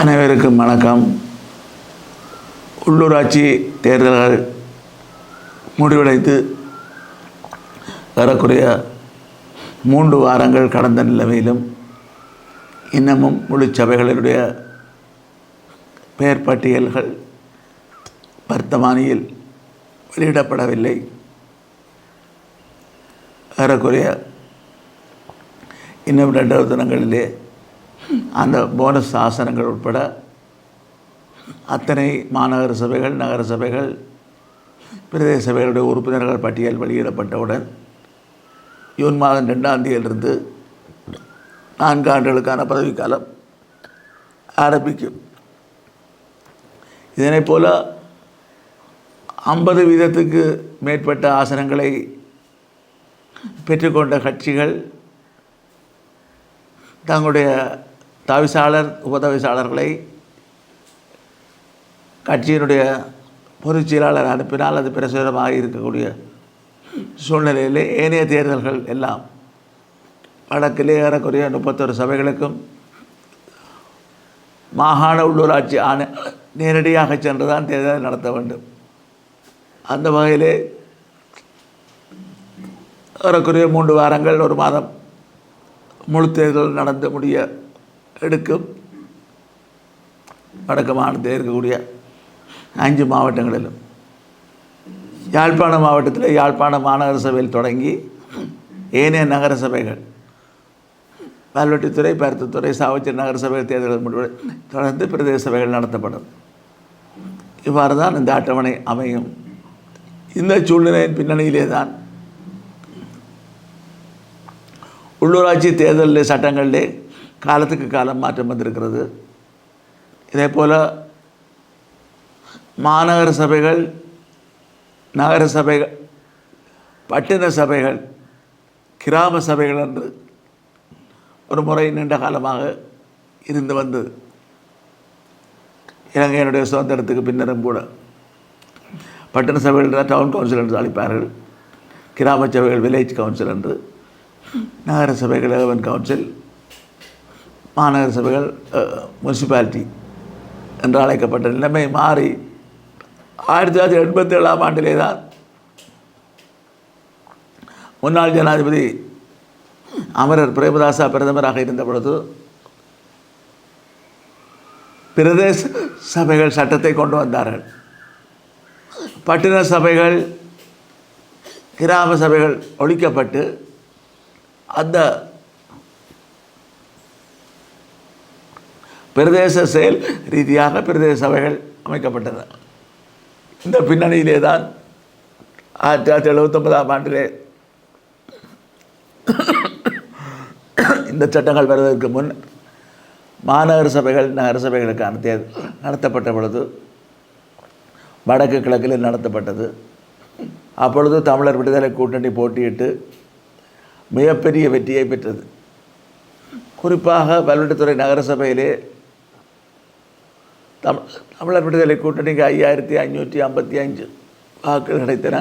அனைவருக்கும் வணக்கம். உள்ளூராட்சி தேர்தல்கள் முடிவடைந்து வரக்கூடிய மூன்று வாரங்கள் கடந்த நிலைமையிலும் இன்னமும் முழு சபைகளினுடைய பெயர் பட்டியல்கள் வர்த்தமானியில் வெளியிடப்படவில்லை. ஏறக்குறைய இன்னும் ரெண்டாவது தினங்களிலே அந்த போனஸ் ஆசனங்கள் உட்பட அத்தனை மாநகர சபைகள் நகர சபைகள் பிரதேச சபைகளுடைய உறுப்பினர்கள் பட்டியல் வெளியிடப்பட்டவுடன் ஜூன் மாதம் ரெண்டாம் தேதியிலிருந்து நான்கு ஆண்டுகளுக்கான பதவிக்காலம் ஆரம்பிக்கும். இதனைப் போல் ஐம்பது வீதத்துக்கு மேற்பட்ட ஆசனங்களை பெற்றுக்கொண்ட கட்சிகள் தங்களுடைய தவிசாளர் உபதவிசாளர்களை கட்சியினுடைய பொதுச் செயலாளர் அனுப்பினால் அது பிரசுரமாக இருக்கக்கூடிய சூழ்நிலையிலே ஏனைய தேர்தல்கள் எல்லாம் வடக்கிலே ஏறக்குறைய முப்பத்தொரு சபைகளுக்கும் மாகாண உள்ளூராட்சி ஆணை நேரடியாக சென்று தான் தேர்தல் நடத்த வேண்டும். அந்த வகையிலே ஏறக்குறைய மூன்று வாரங்கள் ஒரு மாதம் முழு தேர்தல் நடந்து முடிய எடுக்கும். வடக்கு மாநிலத்தில் இருக்கக்கூடிய அஞ்சு மாவட்டங்களிலும். யாழ்ப்பாண மாவட்டத்தில் யாழ்ப்பாண மாநகர சபையில் தொடங்கி ஏனைய நகர சபைகள் பல்வெட்டித்துறை பருத்தித்துறை சாவச்சேரி நகர சபை தேர்தல்கள் முடிவு தொடர்ந்து பிரதேச சபைகள் நடத்தப்படும். இவ்வாறு தான் இந்த அட்டவணை அமையும். இந்த சூழ்நிலையின் பின்னணியிலே தான் உள்ளூராட்சி தேர்தலில் சட்டங்களிலே காலத்துக்கு காலம் மாற்றம் வந்திருக்கிறது. இதே போல் மாநகர சபைகள் நகர சபைகள் பட்டின சபைகள் கிராம சபைகள் என்று ஒரு முறை நீண்ட காலமாக இருந்து வந்தது இலங்கையினுடைய சுதந்திரத்துக்கு பின்னரும் கூட பட்டண சபைகள் தான் டவுன் கவுன்சில் என்று அழைப்பார்கள். கிராம சபைகள் வில்லேஜ் கவுன்சில் என்று நகர சபைகள் ஏவன் கவுன்சில் மாநகர சபைகள் முனிசிபாலிட்டி என்று அழைக்கப்பட்ட நிலைமை மாறி ஆயிரத்தி தொள்ளாயிரத்தி எண்பத்தி ஏழாம் ஆண்டிலே தான் முன்னாள் ஜனாதிபதி அமரர் பிரேமதாசா பிரதமராக இருந்த பொழுது பிரதேச சபைகள் சட்டத்தை கொண்டு வந்தார்கள். பட்டின சபைகள் கிராம சபைகள் ஒழிக்கப்பட்டு அந்த பிரதேச செயல் ரீதியாக பிரதேச சபைகள் அமைக்கப்பட்டன இந்த பின்னணியிலே தான் ஆயிரத்தி தொள்ளாயிரத்தி எழுபத்தொன்பதாம் ஆண்டிலே இந்த சட்டங்கள் வருவதற்கு முன் மாநகர சபைகள் நகர சபைகளுக்கான தேர்தல் நடத்தப்பட்ட பொழுது வடக்கு கிழக்கில் நடத்தப்பட்டது. அப்பொழுது தமிழர் விடுதலை கூட்டணி போட்டியிட்டு மிகப்பெரிய வெற்றியை பெற்றது. குறிப்பாக பல்வெட்டுத்துறை நகர சபையிலே தமிழ் தமிழர் விடுதலை கூட்டணிக்கு ஐயாயிரத்தி ஐநூற்றி ஐம்பத்தி அஞ்சு வாக்குகள் கிடைத்தன.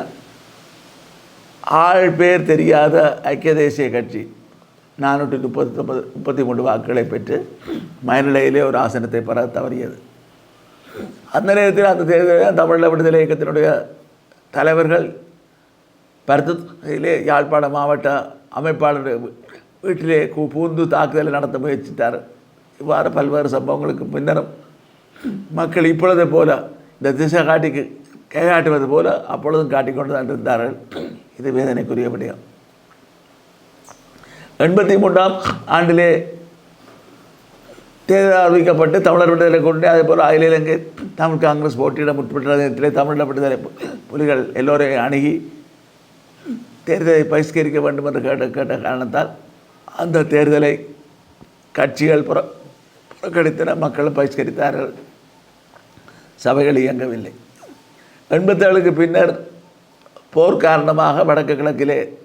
ஆள் பேர் தெரியாத ஐக்கிய தேசிய கட்சி நானூற்றி முப்பத்தி ஒன்பது முப்பத்தி மூன்று வாக்குகளை பெற்று மயநிலையிலே ஒரு ஆசனத்தை பெற தவறியது. அந்த நேரத்தில் அந்த தேர்தலில் தமிழர் விடுதலை இயக்கத்தினுடைய தலைவர்கள் பருத்திலே யாழ்ப்பாண மாவட்ட அமைப்பாளர் வீட்டிலே பூந்து தாக்குதலை நடத்த முயற்சித்தார் இவ்வாறு பல்வேறு சம்பவங்களுக்கு பின்னரும் மக்கள் இப்பொழுது போல இந்த திசை காட்டிக்கு கையாட்டுவது போல அப்பொழுதும் காட்டிக்கொண்டு தான் இருந்தார்கள். இது வேதனைக்குரிய விடயம். எண்பத்தி மூன்றாம் ஆண்டிலே தேர்தல் அறிவிக்கப்பட்டு தமிழர் விடுதலை கொண்டு அதே போல் அகில இலங்கை தமிழ் காங்கிரஸ் போட்டியிட முற்பட்ட நேரத்திலே தமிழர் விடுதலை புலிகள் எல்லோரையும் அணுகி தேர்தலை பரிஷ்கரிக்க வேண்டும் என்று கேட்ட கேட்ட காரணத்தால் அந்த தேர்தலை கட்சிகள் புற புறக்கணித்தன. மக்களும் பரிஷ்கரித்தார்கள் சபைகள் இயங்கவில்லை. எண்பத்தேழுக்கு பின்னர் போர் காரணமாக வடக்கு கிழக்கிலே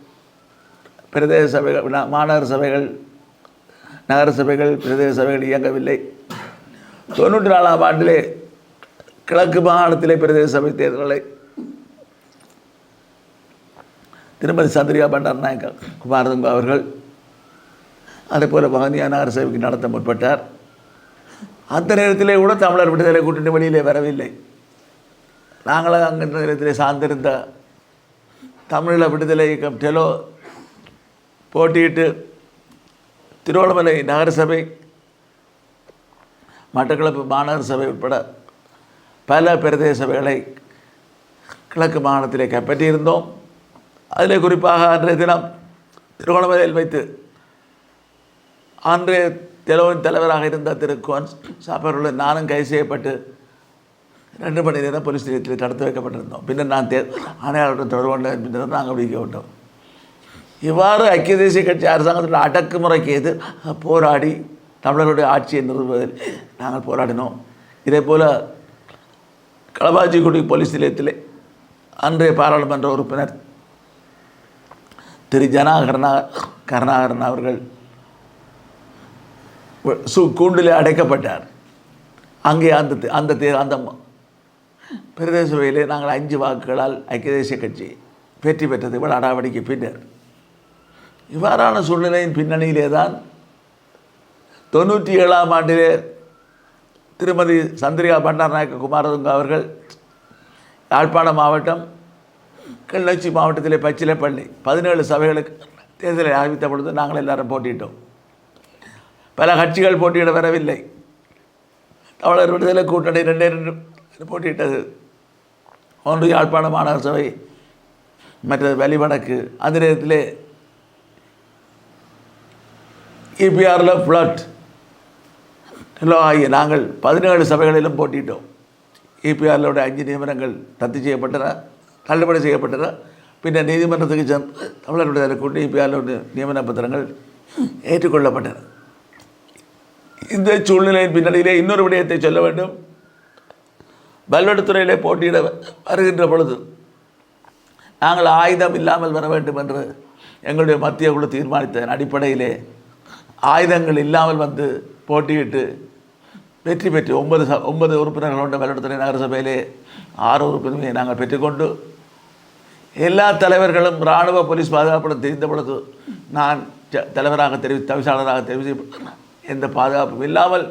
பிரதேச சபைகள் நா- மாநகர சபைகள் நகர சபைகள் பிரதேச சபைகள் இயங்கவில்லை. தொண்ணூற்றி நாலாம் ஆண்டிலே கிழக்கு மாகாணத்திலே பிரதேச சபை தேர்தல்களை திருமதி சந்திரிகா பண்டார் நாயக்கா குமாரதுங்க அவர்கள் அதே போல் வகனியா நகர சபைக்கு நடத்த முற்பட்டார். அந்த நேரத்திலே கூட தமிழர் விடுதலை கூட்டணி வெளியிலே வரவில்லை. நாங்களும் அங்கே நேரத்தில் சார்ந்திருந்த தமிழீழ விடுதலை இயக்கம் டெலோ போட்டியிட்டு திருவண்ணாமலை நகரசபை மட்டக்களப்பு மாநகர சபை உட்பட பல பிரதேச சபைகளை கிழக்கு மாகாணத்திலே கைப்பற்றியிருந்தோம். அதில் குறிப்பாக அன்றைய தினம் திருவண்ணாமலையில் வைத்து அன்றைய தெலவின் தலைவராக இருந்த திரு கோன்ஸ் சாப்பருடன் நானும் கைது செய்யப்பட்டு ரெண்டு மணி நேரம் போலீஸ் நிலையத்தில் தடுத்து வைக்கப்பட்டிருந்தோம். பின்னர் நான் தே ஆணையாளருடன் தொடர்பு கொண்ட பின்னர் நாங்கள் விடுவிக்கப்பட்டோம் இவ்வாறு ஐக்கிய தேசிய கட்சி அரசாங்கத்தில் அடக்குமுறைக்கு எதிர் போராடி தமிழருடைய ஆட்சியை நிறுவுவதில் நாங்கள் போராடினோம். இதே போல் களபாஜிக்குடி போலீஸ் நிலையத்திலே அன்றைய பாராளுமன்ற உறுப்பினர் திரு ஜனா கருணா கருணாகரன் அவர்கள் சு கூண்டில் அடைக்கப்பட்டார். அங்கே அந்த தே- அந்த தே அந்த பிரதேச சபையிலே நாங்கள் அஞ்சு வாக்குகளால் ஐக்கிய தேசிய கட்சி வெற்றி பெற்றது இவ்வளவு நடவடிக்கை பின்னர். இவ்வாறான சூழ்நிலையின் பின்னணியிலே தான் தொண்ணூற்றி ஏழாம் ஆண்டிலே திருமதி சந்திரிகா பண்டாரநாயக்க குமாரதுங்க அவர்கள் யாழ்ப்பாண மாவட்டம் கிளிநொச்சி மாவட்டத்திலே பச்சிலைப்பள்ளி பதினேழு சபைகளுக்கு தேர்தலை அறிவித்த பொழுது நாங்கள் எல்லாரும் போட்டியிட்டோம். பல கட்சிகள் போட்டியிட வரவில்லை. தமிழர் விடுதலை கூட்டணி ரெண்டே ரெண்டு போட்டியிட்டது. ஒன்று யாழ்ப்பாண மாநகர சபை மற்றது வெளிவடக்கு அந்த நேரத்தில் இபிஆரில் ஃப்ளட் எல்லாம் ஆகிய நாங்கள் பதினேழு சபைகளிலும் போட்டிட்டோம் இபிஆரிலோட அஞ்சு நியமனங்கள் ரத்து செய்யப்பட்டன தள்ளுபடி செய்யப்பட்டன. பின்னர் நீதிமன்றத்துக்கு சென்று தமிழர்களுடைய விடுதலை கூட்டி இபிஆரிலோட நியமன பத்திரங்கள் ஏற்றுக்கொள்ளப்பட்டன. இந்த சூழ்நிலையின் பின்னணியிலே இன்னொரு விடயத்தை சொல்ல வேண்டும். பல்வெடுத்துறையிலே போட்டியிட வருகின்ற பொழுது நாங்கள் ஆயுதம் இல்லாமல் வர வேண்டும் என்று எங்களுடைய மத்திய குழு தீர்மானித்ததன் அடிப்படையிலே ஆயுதங்கள் இல்லாமல் வந்து போட்டியிட்டு வெற்றி பெற்று ஒன்பது ச ஒன்பது உறுப்பினர்கள் கொண்ட பல்வெடுத்துறை நகரசபையிலே ஆறு உறுப்பினர்களை நாங்கள் பெற்றுக்கொண்டு எல்லா தலைவர்களும் இராணுவ போலீஸ் பாதுகாப்புடன் தெரிந்த பொழுது நான் தலைவராக தெரிவி தவிசாளராக தெரிவித்து எந்த பாதுகாப்பும் இல்லாமல்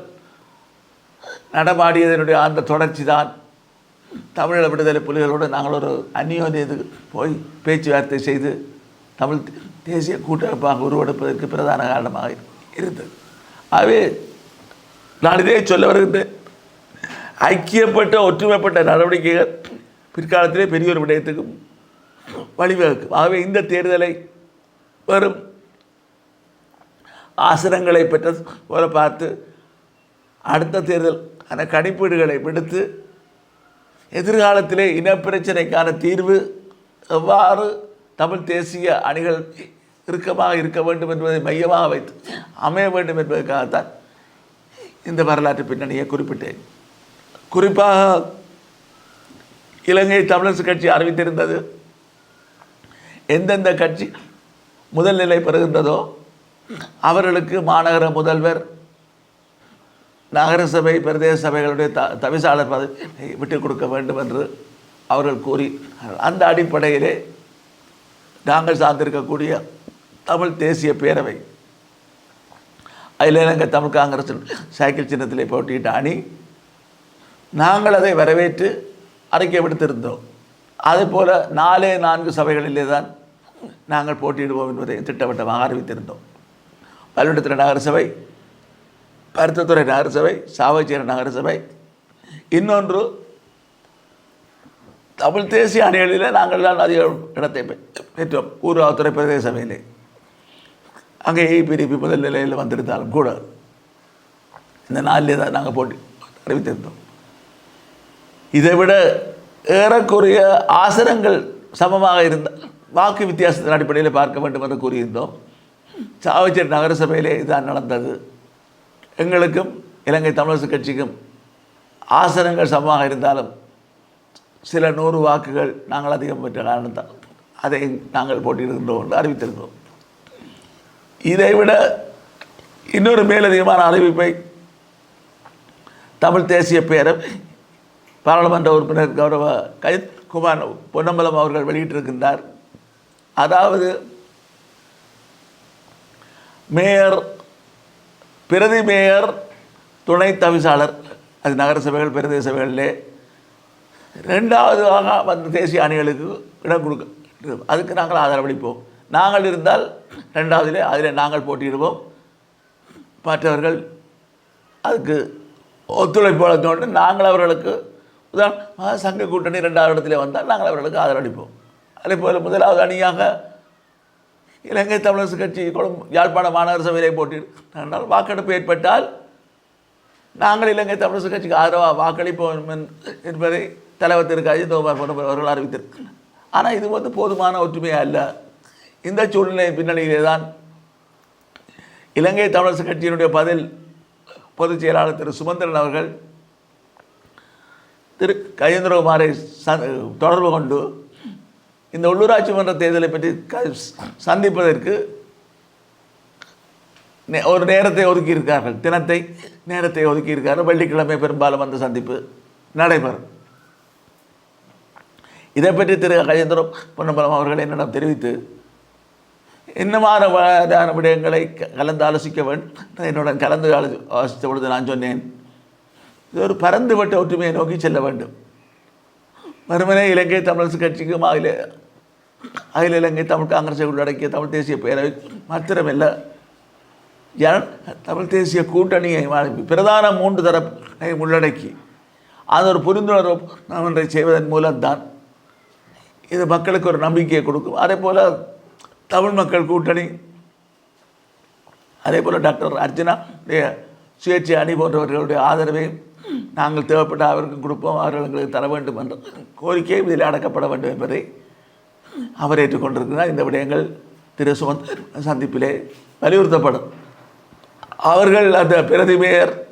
நடமாடியதனுடைய அந்த தொடர்ச்சி தான் தமிழீழ விடுதலை புலிகளோடு நாங்கள் ஒரு அந்நியோன்யத்துக்கு போய் பேச்சுவார்த்தை செய்து தமிழ் தேசிய கூட்டமைப்பாக உருவெடுப்பதற்கு பிரதான காரணமாக இருந்தது. ஆகவே நான் இதே சொல்ல வருகின்றேன். ஐக்கியப்பட்ட ஒற்றுமைப்பட்ட நடவடிக்கைகள் பிற்காலத்திலே பெரிய ஒரு விடயத்துக்கும் வழிவகுக்கும். ஆகவே இந்த தேர்தலை வரும் ஆசனங்களை பெற்ற போல பார்த்து அடுத்த தேர்தல் அந்த கணிப்பீடுகளை விடுத்து எதிர்காலத்திலே இனப்பிரச்சனைக்கான தீர்வு எவ்வாறு தமிழ் தேசிய அணிகள் இறுக்கமாக இருக்க வேண்டும் என்பதை மையமாக வைத்து அமைய வேண்டும் என்பதற்காகத்தான் இந்த வரலாற்று பின்னணியை குறிப்பிட்டேன். குறிப்பாக இலங்கை தமிழரசு கட்சி அறிவித்திருந்தது எந்தெந்த கட்சி முதல் நிலை பெறுகின்றதோ அவர்களுக்கு மாநகர முதல்வர் நகரசபை பிரதேச சபைகளுடைய த தவிசாளர் பதவியை விட்டுக் கொடுக்க வேண்டும் என்று அவர்கள் கூறி அந்த அடிப்படையிலே நாங்கள் சார்ந்திருக்கக்கூடிய தமிழ் தேசிய பேரவை அதில் எங்கள் தமிழ் காங்கிரஸ் சைக்கிள் சின்னத்திலே போட்டியிட்ட அணி நாங்கள் அதை வரவேற்று அறிக்கை விடுத்திருந்தோம். அதேபோல் நாலே நான்கு சபைகளிலே தான் நாங்கள் போட்டியிடுவோம் என்பதை திட்டவட்டமாக அறிவித்திருந்தோம். பல்வெடுத்துறை நகரசபை பருத்தத்துறை நகரசபை சாவச்சேரி நகரசபை. இன்னொன்று தமிழ் தேசிய அணிகளில் நாங்கள் தான் அதிக இடத்தை பெற்றோம். ஊராவத்துறை பிரதேச சபையிலே அங்கே ஏபிடிபி முதல் நிலையில் வந்திருந்தாலும் கூட இந்த நாளிலே தான் நாங்கள் போட்டி அறிவித்திருந்தோம். இதை விட ஏறக்குறைய ஆசனங்கள் சமமாக இருந்தால் வாக்கு வித்தியாசத்தின் அடிப்படையில் பார்க்க வேண்டும் என்று கூறியிருந்தோம். சாவச்சேரி நகரசபையிலே இதுதான் நடந்தது. எங்களுக்கும் இலங்கை தமிழரசு கட்சிக்கும் ஆசனங்கள் சமமாக இருந்தாலும் சில நூறு வாக்குகள் நாங்கள் அதிகம் பெற்ற காரணத்தால் அதை நாங்கள் போட்டியிடுகின்றோம் என்று அறிவித்திருந்தோம் இதைவிட இன்னொரு மேலதிகமான அறிவிப்பை தமிழ் தேசிய பேரவை பாராளுமன்ற உறுப்பினர் கௌரவ கஜித் குமார் பொன்னம்பலம் அவர்கள் வெளியிட்டிருக்கின்றார். அதாவது மேயர் பிரதி மேயர் துணை தவிசாளர் அது நகர சபைகள் பிரதேச சபைகளிலே. ரெண்டாவதாக வந்து தேசிய அணிகளுக்கு இடம் கொடுக்க அதுக்கு நாங்கள் ஆதரவளிப்போம். நாங்கள் இருந்தால் ரெண்டாவதிலே அதில் நாங்கள் போட்டியிடுவோம். மற்றவர்கள் அதுக்கு ஒத்துழைப்பு வழங்க நாங்கள் அவர்களுக்கு உதாரணமாக சங்க கூட்டணி ரெண்டாவது இடத்துல வந்தால் நாங்கள் அவர்களுக்கு ஆதரவளிப்போம். அதே போல் முதலாவது அணியாக இலங்கை தமிழரசு கட்சி கொழும்பு யாழ்ப்பாண மாநகர சபையிலே போட்டியிட்டால் வாக்கெடுப்பு ஏற்பட்டால் நாங்கள் இலங்கை தமிழரசு கட்சிக்கு ஆதரவாக வாக்களிப்போம் என்பதை தலைவர் திரு அஜித் போன்ற அவர்கள் அறிவித்திருக்கிறார். ஆனால் இது வந்து போதுமான ஒற்றுமையாக அல்ல. இந்த சூழ்நிலை பின்னணியிலே தான் இலங்கை தமிழரசு கட்சியினுடைய பதில் பொதுச் செயலாளர் திரு சுமந்திரன் அவர்கள் திரு கஜேந்திரகுமாரை ச தொடர்பு கொண்டு இந்த உள்ளூராட்சி மன்ற தேர்தலை பற்றி க சந்திப்பதற்கு நே- ஒரு நேரத்தை ஒதுக்கியிருக்கார்கள். தினத்தை நேரத்தை ஒதுக்கியிருக்கார்கள். வெள்ளிக்கிழமை பெரும்பாலும் அந்த சந்திப்பு நடைபெறும். இதை பற்றி திரு கஜேந்திரம் பொன்னம்பலம் அவர்கள் என்னிடம் தெரிவித்து இன்னமான விடயங்களை க- கலந்து ஆலோசிக்க வேண்டும். என்னுடன் கலந்து ஆலோசித்த பொழுது நான் சொன்னேன் இது ஒரு பரந்துபட்ட ஒற்றுமையை நோக்கி செல்ல வேண்டும். மறுமனே இலங்கை தமிழரசு கட்சிக்கும் அகில அகில இலங்கை தமிழ் காங்கிரஸை உள்ளடக்கிய தமிழ் தேசிய பேரவை மாத்திரமல்ல. ஜன தமிழ் தேசிய கூட்டணியை பிரதான மூன்று தரப்பை உள்ளடக்கி அது ஒரு புரிந்துணர்வு ஒன்றை செய்வதன் மூலம்தான். இது மக்களுக்கு ஒரு நம்பிக்கையை கொடுக்கும். அதே போல் தமிழ் மக்கள் கூட்டணி அதே போல் டாக்டர் அர்ச்சனா சுயேட்சை அணி போன்றவர்களுடைய ஆதரவை நாங்கள் தேவைப்பட்ட அவருக்கும் கொடுப்போம். அவர்கள் எங்களுக்கு தர வேண்டும் என்ற கோரிக்கை இதில் அடக்கப்பட வேண்டும் என்பதை அவர் ஏற்றுக்கொண்டிருக்கிறார். இந்த விடயங்கள் திரு சுமந்த் சந்திப்பிலே வலியுறுத்தப்படும். அவர்கள் அந்த பிரதி மேயர்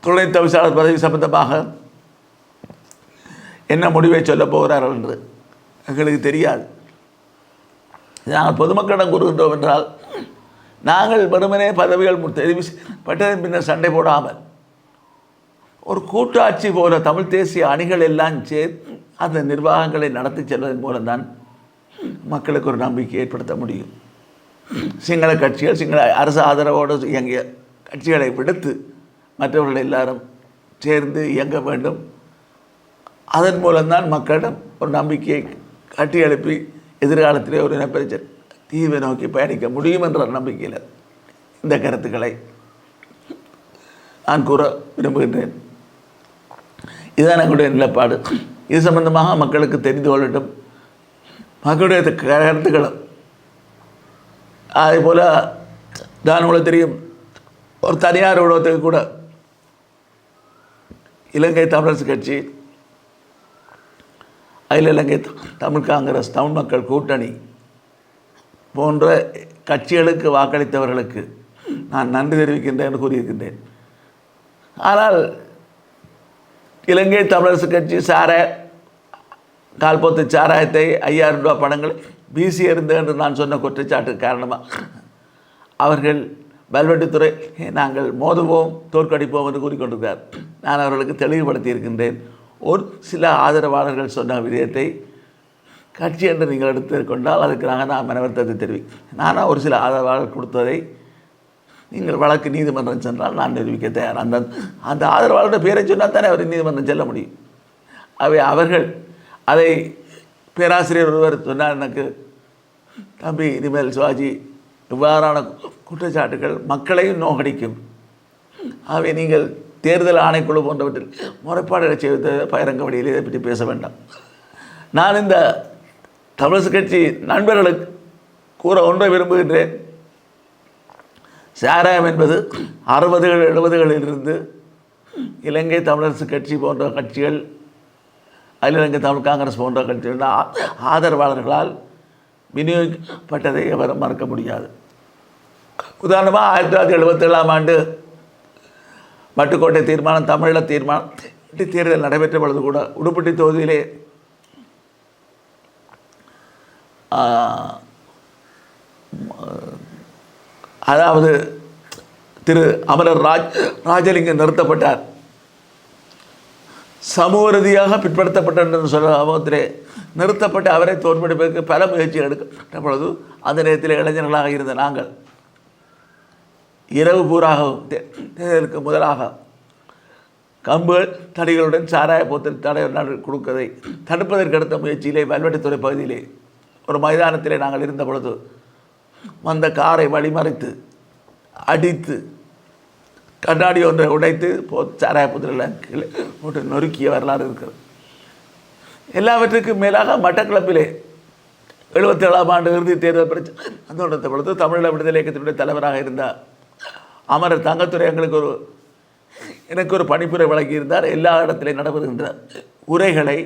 துணை தவிசாளர் பதவி சம்பந்தமாக என்ன முடிவை சொல்லப் போகிறார்கள் என்று எங்களுக்கு தெரியாது. நாங்கள் பொதுமக்களிடம் கூறுகின்றோம் என்றால் நாங்கள் வெறுமனே பதவிகள் மு- தெரிவு பட்டதன் பின்னர் சண்டை போடாமல் ஒரு கூட்டாட்சி போல தமிழ் தேசிய அணிகள் எல்லாம் சேர்த்து அந்த நிர்வாகங்களை நடத்தி செல்வதன் மூலம்தான் மக்களுக்கு ஒரு நம்பிக்கை ஏற்படுத்த முடியும். சிங்கள கட்சிகள் சிங்கள அரசு ஆதரவோடு இயங்கிய கட்சிகளை விடுத்து மற்றவர்கள் எல்லாரும் சேர்ந்து இயங்க வேண்டும். அதன் மூலம்தான் மக்களிடம் ஒரு நம்பிக்கையை கட்டி எழுப்பி எதிர்காலத்திலே ஒரு இனப்பிரச்சனை தீவை நோக்கி பயணிக்க முடியும் என்ற நம்பிக்கையில் இந்த கருத்துக்களை நான் கூற விரும்புகின்றேன். இதுதான் எங்களுடைய நிலப்பாடு. இது சம்பந்தமாக மக்களுக்கு தெரிந்து கொள்ளட்டும். மக்களுடைய கருத்துக்கள் கருத்துக்களும். அதே போல் தான் உங்களுக்கு தெரியும் ஒரு தனியார் ஊடகத்துக்கு கூட இலங்கை தமிழரசு கட்சி அகில இலங்கை தமிழ் காங்கிரஸ் தமிழ் மக்கள் கூட்டணி போன்ற கட்சிகளுக்கு வாக்களித்தவர்களுக்கு நான் நன்றி தெரிவிக்கின்றேன் என்று கூறியிருக்கின்றேன். ஆனால் இலங்கை தமிழரசு கட்சி சார கால்போத்து சாராயத்தை ஐயாயிரம் ரூபாய் பணங்களை வீசி இருந்த என்று நான் சொன்ன குற்றச்சாட்டு காரணமாக அவர்கள் வல்வெட்டித்துறை நாங்கள் மோதுவோம் தோற்கடிப்போம் என்று கூறிக்கொண்டிருக்கிறார். நான் அவர்களுக்கு தெளிவுபடுத்தி இருக்கின்றேன். ஒரு சில ஆதரவாளர்கள் சொன்ன விதயத்தை கட்சி என்று நீங்கள் எடுத்துக்கொண்டால் அதுக்கு நாங்கள் நான் மனவர்த்தத்தை தெரிவிக்கிறேன் நானாக ஒரு சில ஆதரவாளர் கொடுத்ததை நீங்கள் வழக்கு நீதிமன்றம் சென்றால் நான் நிரூபிக்க தயார். அந்த அந்த ஆதரவாளருடைய பேரை சொன்னால் தானே அவர் நீதிமன்றம் செல்ல முடியும். அவை அவர்கள் அதை பேராசிரியர் ஒருவர் சொன்னார் எனக்கு தம்பி இனிமேல் சிவாஜி இவ்வாறான குற்றச்சாட்டுகள் மக்களையும் நோகடிக்கும். ஆகவே நீங்கள் தேர்தல் ஆணைக்குழு போன்றவற்றில் முறைப்பாடுகளை செய்வது பயிரங்க வழியில் இதை பற்றி பேச வேண்டாம். நான் இந்த தமிழரசு கட்சி நண்பர்களுக்கு கூற ஒன்றை விரும்புகின்றேன். சாராயம் என்பது அறுபதுகள் எழுபதுகளிலிருந்து இலங்கை தமிழரசு கட்சி போன்ற கட்சிகள் அகில இலங்கை தமிழ் காங்கிரஸ் போன்ற கட்சிகள் ஆதரவாளர்களால் விநியோகிக்கப்பட்டதை எவரும் மறக்க முடியாது. உதாரணமாக ஆயிரத்தி தொள்ளாயிரத்தி எழுபத்தேழாம் ஆண்டு மட்டுக்கோட்டை தீர்மானம் தமிழில் தீர்மானம் தேர்தல் நடைபெற்ற பொழுது கூட உடுப்பட்டி தொகுதியிலே அதாவது திரு அமரர் ராஜ் ராஜலிங்கம் நிறுத்தப்பட்டார். சமூக ரீதியாக பிற்படுத்தப்பட்டார் சொல்ல சமூகத்திலே நிறுத்தப்பட்டு அவரை தோற்கடிப்பதற்கு பல முயற்சி எடுக்கப்பட்ட பொழுது அந்த நேரத்தில் இளைஞர்களாக இருந்த நாங்கள் இரவு பூராகவும் தே- தேர்தலுக்கு முதலாக கம்புகள் தடிகளுடன் சாராய போத்தல் தடை நடு- கொடுக்கதை தடுப்பதற்கு அடுத்த முயற்சியிலே வல்வெட்டித்துறை பகுதியிலே ஒரு மைதானத்திலே நாங்கள் இருந்த பொழுது வந்த காரை வழிமறைத்து அடித்து கண்ணாடி ஒன்றை உடைத்து போ சாராய புத்திரெல்லாம் கீழே போட்டு நொறுக்கிய வரலாறு இருக்கிறது. எல்லாவற்றுக்கும் மேலாக மட்டக்களப்பிலே எழுபத்தி ஏழாம் ஆண்டு இறுதி தேர்தல் பிரச்சனை அந்த பொழுது தமிழக விடுதலை இயக்கத்தினுடைய தலைவராக இருந்தார் அமரர் தங்கத்துறை எங்களுக்கு ஒரு எனக்கு ஒரு பணிப்புரை வழங்கியிருந்தார். எல்லா இடத்திலையும் நடைபெறுகின்ற உரைகளை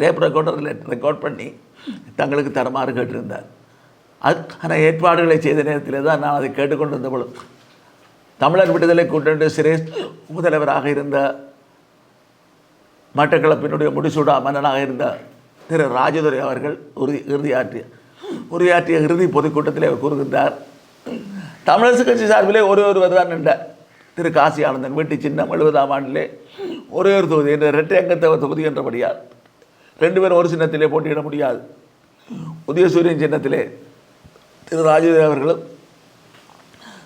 டேப் ரெக்கார்டரில் ரெக்கார்ட் பண்ணி தங்களுக்கு தரமாறு கேட்டிருந்தார். அதுக்கான ஏற்பாடுகளை செய்த நேரத்தில் தான் நான் அதை கேட்டுக்கொண்டிருந்த பொழுது தமிழர் விடுதலை கூட்டணி சிரேஷ்ட முதல்வராக இருந்த மட்டக்களப்பினுடைய முடிசூடா மன்னனாக இருந்த திரு ராஜதுரை அவர்கள் உறுதி இறுதியாற்றிய உரையாற்றிய இறுதி பொதுக்கூட்டத்தில் அவர் கூறுகின்றார். தமிழரசு கட்சி சார்பிலே ஒரே ஒருவர் தான் நின்ற திரு காசி ஆனந்தன் வீட்டு சின்னம் எழுபதாம் ஆண்டிலே ஒரே ஒரு தொகுதி என்ற இரட்டை அங்கத்தவர் தொகுதி என்றபடியால் ரெண்டு பேரும் ஒரு சின்னத்திலே போட்டியிட முடியாது. உதயசூரியன் சின்னத்திலே திரு ராஜதுரை அவர்களும்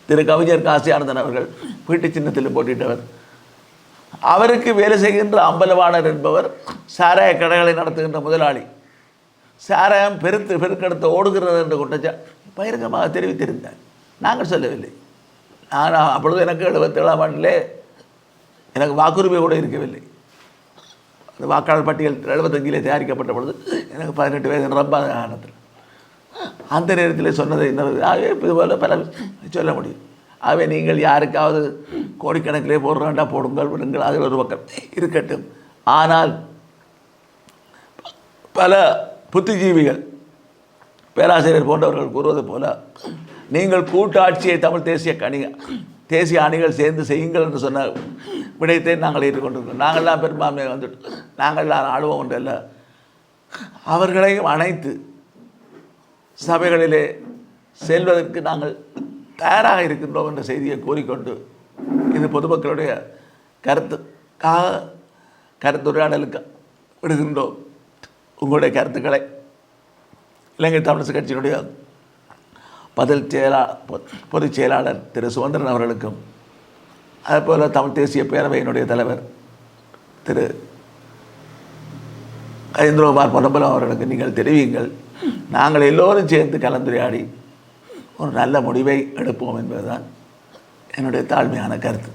திரு கவிஞர் காசி ஆனந்தன் அவர்கள் வீட்டு சின்னத்தில் போட்டிட்டவர் அவருக்கு வேலை செய்கின்ற அம்பலவாணர் என்பவர் சாராய கடைகளை நடத்துகின்ற முதலாளி. சாராயம் பெருத்து பெருக்கெடுத்து ஓடுகிறது என்று குற்றச்சா பகிரங்கமாக தெரிவித்திருந்தார். நாங்கள் சொல்லவில்லை. நான் அப்பொழுது எனக்கு எழுபத்தேழாம் ஆண்டிலே எனக்கு வாக்குரிமை கூட இருக்கவில்லை. அந்த வாக்காளர் பட்டியல் எழுபத்தஞ்சிலே தயாரிக்கப்பட்ட பொழுது எனக்கு பதினெட்டு வயது ரொம்ப ஆனத்தில் அந்த நேரத்தில் சொன்னது இன்னொரு ஆகவே இதுபோல் பல சொல்ல முடியும். ஆகவே நீங்கள் யாருக்காவது கோடிக்கணக்கிலே போடுறாண்டா போடுங்கள் விடுங்கள் அதில் ஒரு பக்கம் இருக்கட்டும். ஆனால் பல புத்திஜீவிகள் பேராசிரியர் போன்றவர்கள் கூறுவது போல நீங்கள் கூட்டாட்சியை தமிழ் தேசிய கணி தேசிய அணிகள் சேர்ந்து செய்யுங்கள் என்று சொன்ன விடயத்தை நாங்கள் ஏற்றுக்கொண்டிருக்கிறோம். நாங்கள்லாம் பெரும்பான்மையை வந்துட்டு நாங்கள்லாம் ஆளுவோம் இல்லை. அவர்களையும் அணைத்து சபைகளிலே செல்வதற்கு நாங்கள் தயாராக இருக்கின்றோம் என்ற செய்தியை கூறிக்கொண்டு இது பொதுமக்களுடைய கருத்துக்காக கருத்துரையாடலுக்கு விடுகின்றோம். உங்களுடைய கருத்துக்களை. இலங்கை தமிழரசு கட்சியினுடைய பதில் செயலா பொ- பொதுச் செயலாளர் திரு. சுதந்திரன் அவர்களுக்கும் அதேபோல் தமிழ் தேசிய பேரவையினுடைய தலைவர் திரு. ஐந்திரகுமார் பொன்னம்பலம் அவர்களுக்கு நீங்கள் தெரிவியுங்கள் நாங்கள் எல்லோரும் சேர்ந்து கலந்துரையாடி ஒரு நல்ல முடிவை எடுப்போம் என்பதுதான் என்னுடைய தாழ்மையான கருத்து.